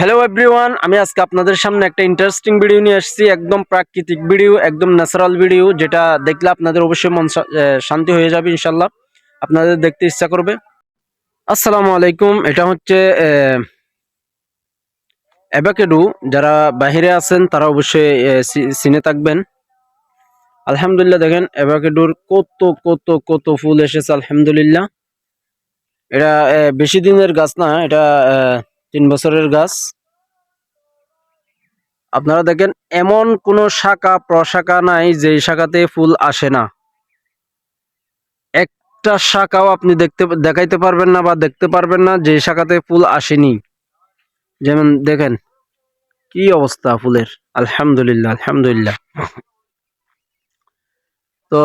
Hello everyone আমি আজকে আপনাদের সামনে একটা ইন্টারেস্টিং ভিডিও নিয়ে এসেছি একদম প্রাকৃতিক ভিডিও একদম ন্যাচারাল ভিডিও যেটা দেখলে আপনাদের অবশ্যই মন শান্তি হয়ে যাবে ইনশাল্লাহ আপনাদের দেখতে ইচ্ছা করবে। আসসালামু আলাইকুম, এটা হচ্ছে অ্যাবাকেডু যারা বাইরে আছেন, তারা অবশ্যই চিনে থাকবেন। আলহামদুলিল্লাহ দেখেন অ্যাবাকেডুর কত কত কত ফুল এসেছে, আলহামদুলিল্লাহ। এটা বেশি দিনের গাছ না, এটা তিন বছরের গাছ। আপনারা দেখেন, এমন কোনো শাখা, প্রশাখা নাই যে শাখাতে ফুল আসে না। একটা শাখাও আপনি দেখতে, দেখাইতে পারবেন না বা দেখতে পারবেন না যে শাখাতে ফুল আসেনি। যেমন দেখেন, কি অবস্থা ফুলের? আলহামদুলিল্লাহ আলহামদুলিল্লাহ। তো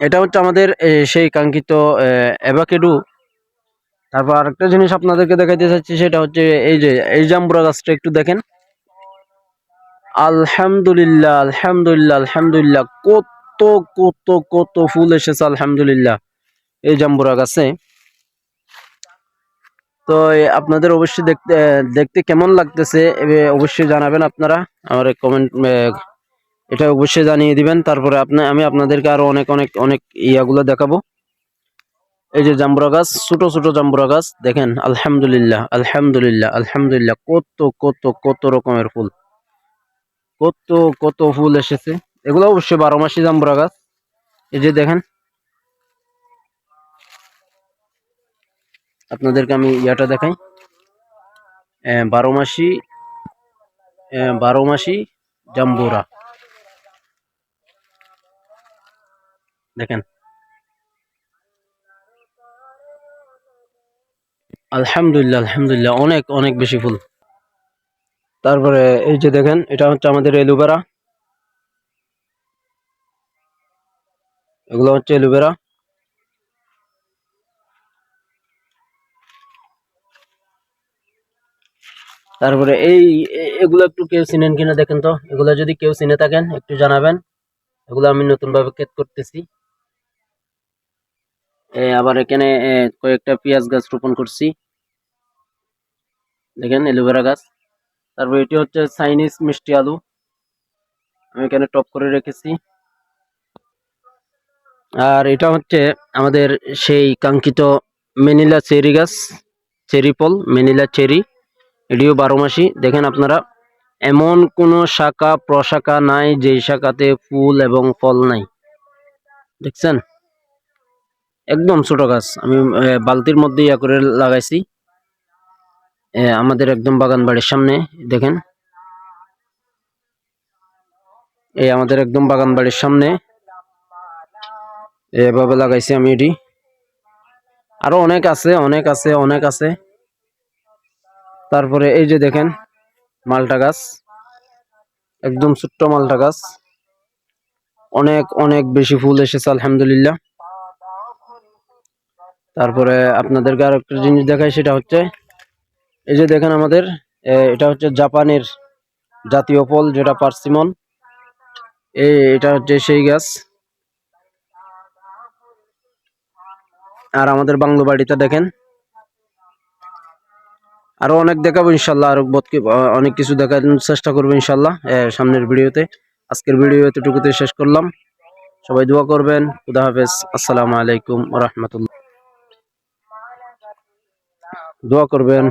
এটা হচ্ছে আমাদের সেই কাঙ্ক্ষিত অ্যাভাকেডু তারপর আরেকটা জিনিস আপনাদেরকে দেখাইতে চাচ্ছি, সেটা হচ্ছে এই যে, এই জাম্বুরা গাছটা একটু দেখেন। আলহামদুলিল্লাহ আলহামদুলিল্লাহ আলহামদুলিল্লাহ, কত কত কত ফুল এসেছে, আলহামদুলিল্লাহ, এই জাম্বুরা গাছে। তো আপনাদের অবশ্যই দেখতে দেখতে কেমন লাগতেছে অবশ্যই জানাবেন আপনারা। আমার কমেন্ট এটা অবশ্যই জানিয়ে দিবেন। তারপরে আপনি, আমি আপনাদেরকে আরও অনেক অনেক অনেক ইয়াগুলো দেখাবো। এই যে জাম্বুরা গাছ, ছোট ছোট জাম্বুরা গাছ, দেখেন, আলহামদুলিল্লাহ আলহামদুলিল্লাহ আলহামদুলিল্লাহ, কত কত কত রকমের ফুল। কত কত ফুল এসেছে। এগুলো অবশ্যই বারো মাসি জাম্বুরা গাছ। এই যে দেখেন, আপনাদেরকে আমি ইয়াটা দেখাই। বারো মাসি বারো মাসি জাম্বুরা। দেখেন আলহামদুলিল্লাহ আলহামদুলিল্লাহ। অনেক অনেক বেশি ফুল। তারপরে এই যে দেখেন, এটা হচ্ছে আমাদের এলুবেরা এগুলো হচ্ছে এলুবেরা তারপরে এই, এগুলো একটু কেউ চিনেন কিনা দেখেন তো? এগুলো যদি কেউ চিনে থাকেন, একটু জানাবেন। এগুলো আমি নতুন ভাবে ক্ষেত করতেছি। আবার এখানে কয়েকটা পেঁয়াজ গাছ রোপণ করছি। দেখেন এলোভেরা গাছ। তারপর এটি হচ্ছে চাইনিজ মিষ্টি আলু। আমি এখানে টপ করে রেখেছি। আর এটা হচ্ছে আমাদের সেই কাঙ্ক্ষিত মেনিলা চেরি গাছ, চেরি ফল, মেনিলা চেরি। এটিও বারো মাসি। দেখেন আপনারা, এমন কোনো শাখা, প্রশাখা নাই, যেই শাখাতে ফুল এবং ফল নাই। দেখছেন? একদম ছোট গাছ। আমি বালতির মধ্যে ইয়া করে লাগাইছি। আমাদের একদম বাগান বাড়ির সামনে, দেখেন। এই আমাদের একদম বাগান বাড়ির সামনে। এভাবে লাগাইছি আমি এটি। আরও অনেক আছে অনেক আছে অনেক আছে। তারপরে এই যে দেখেন, মালটা গাছ। একদম ছোট্ট মালটা গাছ। অনেক অনেক বেশি ফুল এসেছে, আলহামদুলিল্লাহ। তারপরে আপনাদেরকে আর একটা জিনিস দেখাই, সেটা হচ্ছে, এই যে দেখেন আমাদের এটা হচ্ছে জাপানের জাতীয় ফল, যেটা পার্সিমন। এই এটা হচ্ছে সেই গাছ। আর আমাদের বাংলো বাড়িটা দেখেন। আরও অনেক দেখাবো ইনশাল্লাহ, আরও অনেক কিছু দেখানোর চেষ্টা করব ইনশাল্লাহ সামনের ভিডিওতে। আজকের ভিডিও এতটুকুতে শেষ করলাম। সবাই দোয়া করবেন। খুদা হাফেজ। আসসালামু আলাইকুম রহমতুল্লাহ। দোয়া করবেন